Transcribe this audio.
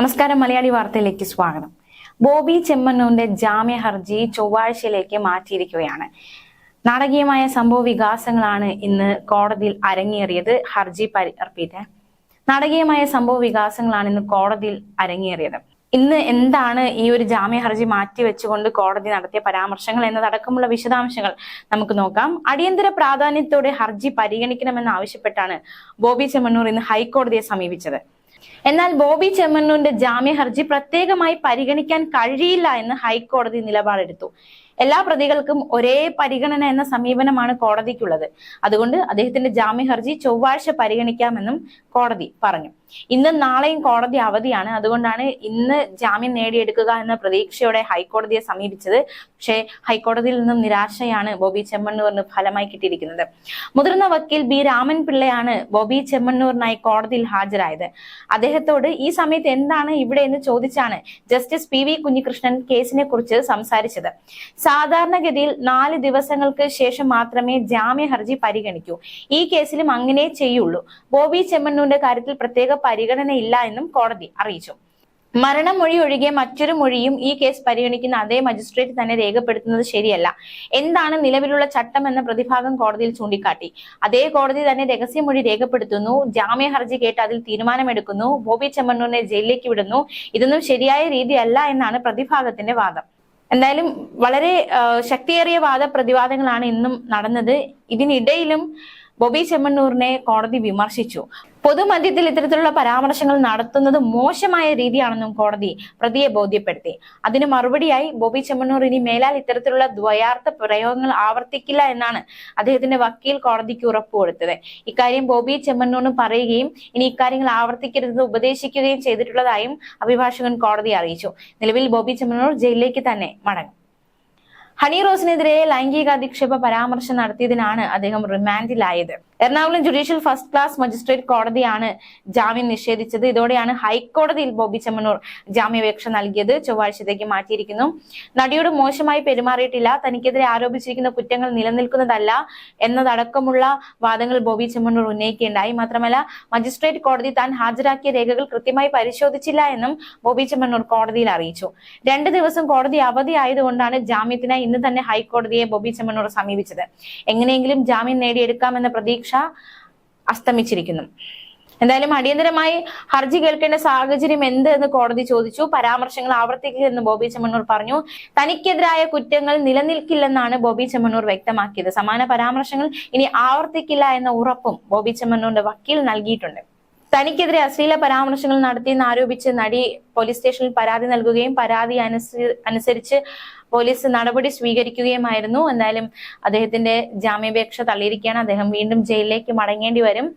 നമസ്കാരം മലയാളി വാർത്തയിലേക്ക് സ്വാഗതം. ബോബി ചെമ്മണ്ണൂരിന്റെ ജാമ്യ ഹർജി ചൊവ്വാഴ്ചയിലേക്ക് മാറ്റിയിരിക്കുകയാണ്. നാടകീയമായ സംഭവ വികാസങ്ങളാണ് ഇന്ന് കോടതിയിൽ അരങ്ങേറിയത്. ഹർജി പരി റിപ്പീറ്റ് നാടകീയമായ സംഭവ വികാസങ്ങളാണ് ഇന്ന് കോടതിയിൽ അരങ്ങേറിയത്. ഇന്ന് എന്താണ് ഈ ഒരു ജാമ്യ ഹർജി മാറ്റി വെച്ചുകൊണ്ട് കോടതി നടത്തിയ പരാമർശങ്ങൾ എന്നതടക്കമുള്ള വിശദാംശങ്ങൾ നമുക്ക് നോക്കാം. അടിയന്തര പ്രാധാന്യത്തോടെ ഹർജി പരിഗണിക്കണമെന്ന് ആവശ്യപ്പെട്ടാണ് ബോബി ചെമ്മണ്ണൂർ ഇന്ന് ഹൈക്കോടതിയെ സമീപിച്ചത്. എന്നാൽ ബോബി ചെമ്മണ്ണൂരിന്റെ ജാമ്യ ഹർജി പ്രത്യേകമായി പരിഗണിക്കാൻ കഴിയില്ല എന്ന് ഹൈക്കോടതി നിലപാടെടുത്തു. എല്ലാ പ്രതികൾക്കും ഒരേ പരിഗണന എന്ന സമീപനമാണ് കോടതിക്കുള്ളത്. അതുകൊണ്ട് അദ്ദേഹത്തിന്റെ ജാമ്യ ഹർജി ചൊവ്വാഴ്ച പരിഗണിക്കാമെന്നും കോടതി പറഞ്ഞു. ഇന്നും നാളെയും കോടതി അവധിയാണ്. അതുകൊണ്ടാണ് ഇന്ന് ജാമ്യം നേടിയെടുക്കുക എന്ന പ്രതീക്ഷയോടെ ഹൈക്കോടതിയെ സമീപിച്ചത്. പക്ഷേ ഹൈക്കോടതിയിൽ നിന്നും നിരാശയാണ് ബോബി ചെമ്മണ്ണൂറിന് ഫലമായി കിട്ടിയിരിക്കുന്നത്. മുതിർന്ന വക്കീൽ ബി രാമൻ പിള്ളയാണ് ബോബി ചെമ്മണ്ണൂറിനായി കോടതിയിൽ ഹാജരായത്. അദ്ദേഹത്തോട് ഈ സമയത്ത് എന്താണ് ഇവിടെ എന്ന് ചോദിച്ചാണ് ജസ്റ്റിസ് പി വി കുഞ്ഞികൃഷ്ണൻ കേസിനെ കുറിച്ച് സംസാരിച്ചത്. സാധാരണഗതിയിൽ നാല് ദിവസങ്ങൾക്ക് ശേഷം മാത്രമേ ജാമ്യ ഹർജി പരിഗണിക്കൂ. ഈ കേസിലും അങ്ങനെ ചെയ്യുള്ളൂ. ബോബി ചെമ്മണ്ണൂരിന്റെ കാര്യത്തിൽ പ്രത്യേക പരിഗണന ഇല്ല എന്നും കോടതി അറിയിച്ചു. മരണമൊഴി ഒഴികെ മറ്റൊരു മൊഴിയും ഈ കേസ് പരിഗണിക്കുന്ന അതേ മജിസ്ട്രേറ്റ് തന്നെ രേഖപ്പെടുത്തുന്നത് ശരിയല്ല. എന്താണ് നിലവിലുള്ള ചട്ടം എന്ന പ്രതിഭാഗം കോടതിയിൽ ചൂണ്ടിക്കാട്ടി. അതേ കോടതി തന്നെ രഹസ്യമൊഴി രേഖപ്പെടുത്തുന്നു. ജാമ്യ ഹർജി കേട്ട് അതിൽ തീരുമാനമെടുക്കുന്നു. ബോബി ചെമ്മണ്ണൂരിനെ ജയിലിലേക്ക് വിടുന്നു. ഇതൊന്നും ശരിയായ രീതിയല്ല എന്നാണ് പ്രതിഭാഗത്തിന്റെ വാദം. എന്തായാലും വളരെ ശക്തിയേറിയ വാദപ്രതിവാദങ്ങളാണ് ഇന്നും നടന്നത്. ഇതിനിടയിലും ബോബി ചെമ്മണ്ണൂരിനെ കോടതി വിമർശിച്ചു. പൊതുമധ്യത്തിൽ ഇത്തരത്തിലുള്ള പരാമർശങ്ങൾ നടത്തുന്നത് മോശമായ രീതിയാണെന്നും കോടതി പ്രതിയെ ബോധ്യപ്പെടുത്തി. അതിന് മറുപടിയായി ബോബി ചെമ്മണ്ണൂർ ഇനി മേലാൽ ഇത്തരത്തിലുള്ള ദ്വയാർത്ഥ പ്രയോഗങ്ങൾ ആവർത്തിക്കില്ല എന്നാണ് അദ്ദേഹത്തിന്റെ വക്കീൽ കോടതിക്ക് ഉറപ്പ് കൊടുത്തത്. ഇക്കാര്യം ബോബി ചെമ്മണ്ണൂറിന് പറയുകയും ഇനി ഇക്കാര്യങ്ങൾ ആവർത്തിക്കരുതെന്ന് ഉപദേശിക്കുകയും ചെയ്തിട്ടുള്ളതായും അഭിഭാഷകൻ കോടതി അറിയിച്ചു. നിലവിൽ ബോബി ചെമ്മണ്ണൂർ ജയിലിലേക്ക് തന്നെ മടങ്ങും. ഹണി റോസിനെതിരെ ലൈംഗിക അധിക്ഷേപ പരാമർശം നടത്തിയതിനാണ് അദ്ദേഹം റിമാൻഡിലായത്. Ernakulam judicial first class magistrate കോടതിയാണ് ജാമ്യം നിഷേധിച്ചത്. ഇതോടെയാണ് ഹൈക്കോടതിയിൽ ബോബി ചെമ്മനൂർ ജാമ്യാപേക്ഷ നൽകിയത്. ചൊവ്വാഴ്ചത്തേക്ക് മാറ്റിയിരിക്കുന്നു. നടിയോട് മോശമായി പെരുമാറിയിട്ടില്ല. തനിക്കെതിരെ ആരോപിച്ചിരിക്കുന്ന കുറ്റങ്ങൾ നിലനിൽക്കുന്നതല്ല എന്നതടക്കമുള്ള വാദങ്ങൾ ബോബി ചെമ്മണ്ണൂർ ഉന്നയിക്കുകയുണ്ടായി. മാത്രമല്ല മജിസ്ട്രേറ്റ് കോടതി താൻ ഹാജരാക്കിയ രേഖകൾ കൃത്യമായി പരിശോധിച്ചില്ല എന്നും ബോബി ചെമ്മണ്ണൂർ കോടതിയിൽ അറിയിച്ചു. രണ്ട് ദിവസം കോടതി അവധി ആയതുകൊണ്ടാണ് ജാമ്യത്തിനായി ഇന്ന് തന്നെ ഹൈക്കോടതിയെ ബോബി ചെമ്മണ്ണൂർ സമീപിച്ചത്. എങ്ങനെയെങ്കിലും ജാമ്യം നേടിയെടുക്കാമെന്ന പ്രതീക്ഷ അസ്തമിച്ചിരിക്കുന്നു. എന്തായാലും അടിയന്തരമായി ഹർജി കേൾക്കേണ്ട സാഹചര്യം എന്ത് എന്ന് കോടതി ചോദിച്ചു. പരാമർശങ്ങൾ ആവർത്തിക്കില്ലെന്ന് ബോബി ചെമ്മണ്ണൂർ പറഞ്ഞു. തനിക്കെതിരായ കുറ്റങ്ങൾ നിലനിൽക്കില്ലെന്നാണ് ബോബി ചെമ്മണ്ണൂർ വ്യക്തമാക്കിയത്. സമാന പരാമർശങ്ങൾ ഇനി ആവർത്തിക്കില്ല എന്ന ഉറപ്പും ബോബി ചെമ്മണ്ണൂരിന്റെ വക്കീൽ നൽകിയിട്ടുണ്ട്. തനിക്കെതിരെ അശ്ലീല പരാമർശങ്ങൾ നടത്തിയെന്ന് ആരോപിച്ച് നടി പോലീസ് സ്റ്റേഷനിൽ പരാതി നൽകുകയും പരാതി അനുസരിച്ച് പോലീസ് നടപടി സ്വീകരിക്കുകയുമായിരുന്നു. എന്തായാലും അദ്ദേഹത്തിന്റെ ജാമ്യാപേക്ഷ തള്ളിയിരിക്കുകയാണ്. അദ്ദേഹം വീണ്ടും ജയിലിലേക്ക് മടങ്ങേണ്ടി വരും.